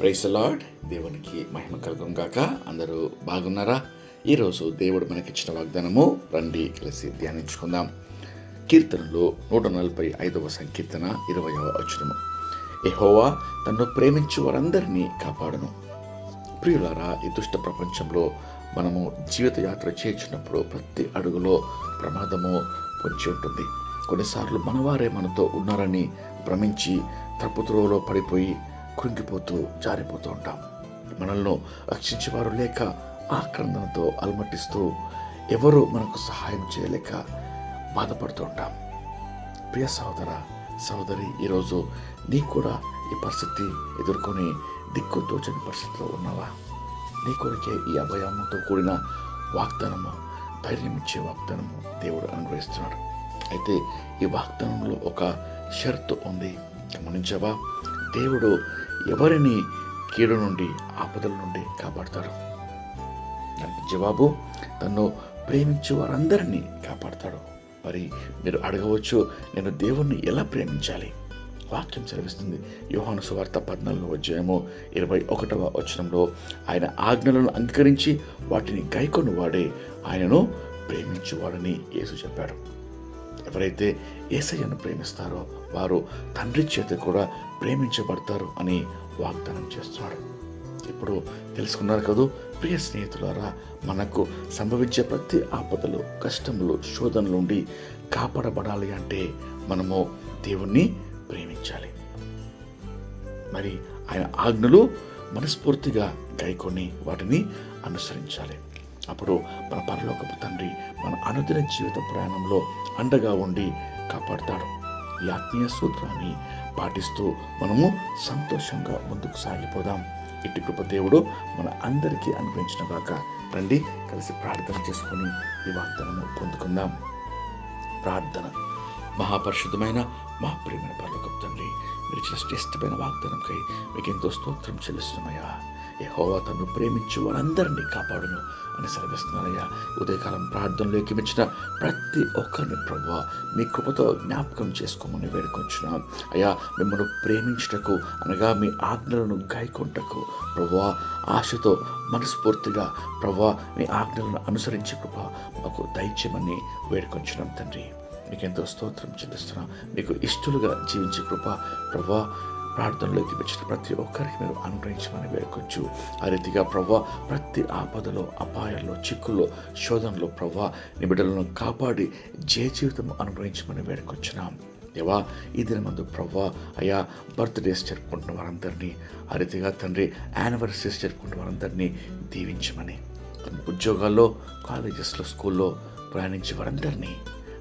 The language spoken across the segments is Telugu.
Price lord. దేవునికి మహిమ కలుగును గాక. అందరూ బాగున్నారా? ఈరోజు దేవుడు మనకిచ్చిన వాగ్దానము రండి కలిసి ధ్యానించుకుందాం. కీర్తనలో నూట నలభై ఐదవ సంకీర్తన ఇరవయవ వచనము. ఎహోవా తన్ను ప్రేమించు వారందరినీ కాపాడును. ప్రియులారా ఈ దుష్ట ప్రపంచంలో మనము జీవిత యాత్ర చేర్చినప్పుడు ప్రతి అడుగులో ప్రమాదము పొంచి ఉంటుంది. కొన్నిసార్లు మనవారే మనతో ఉన్నారని భ్రమించి తప్పుద్రోవలో పడిపోయి కృంగిపోతూ జారిపోతూ ఉంటాం. మనల్ని రక్షించేవారు లేక ఆక్రందనతో అలమటిస్తూ ఎవరు మనకు సహాయం చేయలేక బాధపడుతూ ఉంటాం. ప్రియ సహోదర సహోదరి ఈరోజు నీకు కూడా ఈ పరిస్థితి ఎదుర్కొని దిక్కు తోచని పరిస్థితిలో ఉన్నావా? నీ కొరికే ఈ అభయముతో కూడిన వాగ్దానము ధైర్యం ఇచ్చే వాగ్దానము దేవుడు అనుగ్రహిస్తున్నాడు. అయితే ఈ వాగ్దానంలో ఒక షరతు ఉంది. గమనించవా? దేవుడు ఎవరిని కీడు నుండి ఆపదల నుండి కాపాడతాడు? దానికి జవాబు తను ప్రేమించే వారందరినీ కాపాడతాడు. మరి మీరు అడగవచ్చు నేను దేవుణ్ణి ఎలా ప్రేమించాలి? వాక్యం సెలవిస్తుంది. యోహాను సువార్త పద్నాలుగో అధ్యాయము ఇరవై ఒకటవ వచనంలో ఆయన ఆజ్ఞలను అంగీకరించి వాటిని గైకొని వాడే ఆయనను ప్రేమించువాడని యేసు చెప్పాడు. ఎవరైతే ఏసయ్యను ప్రేమిస్తారో వారు తండ్రి చేత కూడా ప్రేమించబడతారు అని వాగ్దానం చేస్తున్నాడు. ఇప్పుడు తెలుసుకున్నారు కదూ ప్రియ స్నేహితులారా మనకు సంభవించే ప్రతి ఆపదలు కష్టములు శోధనల నుండి కాపాడబడాలి అంటే మనము దేవుణ్ణి ప్రేమించాలి. మరి ఆయన ఆజ్ఞలు మనస్ఫూర్తిగా గైకొని వాటిని అనుసరించాలి. అప్పుడు మన పరలోకపు తండ్రి మన అనుదిన జీవిత ప్రయాణంలో అండగా ఉండి కాపాడతాడు. ఈ ఆత్మీయ సూత్రాన్ని పాటిస్తూ మనము సంతోషంగా ముందుకు సాగిపోదాం. ఇటు కృప దేవుడు మన అందరికీ అనుగ్రహించిన గాక రండి కలిసి ప్రార్థన చేసుకొని ఈ వాగ్దానము పొందుకుందాం. ప్రార్థన. మహాపరిశుద్ధమైన మా ప్రియమైన పరలోకపు తండ్రి మీరు ఇచ్చిన శ్రేష్టమైన వాగ్దానంకై మీకు ఎంతో స్తోత్రం చెల్లిస్తున్నాయా యహోవా తను ప్రేమించు వారందరినీ కాపాడును అని సెలవిస్తున్నారయ్యా ఉదయకాలం ప్రార్థనలోకి మించిన ప్రతి ఒక్కరిని ప్రభు మీ కృపతో జ్ఞాపకం చేసుకోమని వేడుకొంచున్నాం. అయ్యా మిమ్మల్ని ప్రేమించుటకు అనగా మీ ఆజ్ఞలను గాయకొంటకు. ప్రభు ఆశతో మనస్ఫూర్తిగా ప్రభు మీ ఆజ్ఞలను అనుసరించి కృప మాకు దయచేయమని వేడుకొంచున్నాం తండ్రి. మీకు ఎంతో స్తోత్రం చెల్లిస్తున్నాం. మీకు ఇష్టలుగా జీవించే కృప ప్రభా ప్రార్థనలోకి వచ్చిన ప్రతి ఒక్కరికి మీరు అనుగ్రహించమని వేడుకొచ్చు. ఆ రీతిగా ప్రభా ప్రతి ఆపదలో అపాయాల్లో చిక్కుల్లో శోధనలో ప్రభా నిబిడలను కాపాడి జయ జీవితం అనుగ్రహించమని వేడుకొచ్చున్నాం. దేవా ఈ దినమందు ప్రవ్వా అయా బర్త్డేస్ జరుపుకుంటున్న వారందరినీ ఆ రీతిగా తండ్రి యానివర్సరీస్ జరుపుకుంటున్న వారందరినీ దీవించమని ఉద్యోగాల్లో కాలేజెస్లో స్కూల్లో ప్రయాణించే వారందరినీ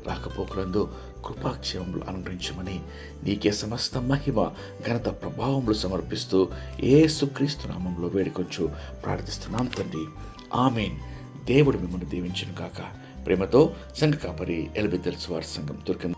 రాకపోకలందు కృపాక్షేమములు అనుగ్రహించమని నీకే సమస్త మహిమ ఘనత ప్రభావములు సమర్పిస్తూ ఏ సుక్రీస్తు నామంలో వేడుకొచ్చు ప్రార్థిస్తున్నాం తండ్రి. ఆమెన్. దేవుడు మిమ్మల్ని దీవించను కాక ప్రేమతో సంఘ కాపరి ఎలిబెద్దెల్స్ వారి సంఘం దుర్గం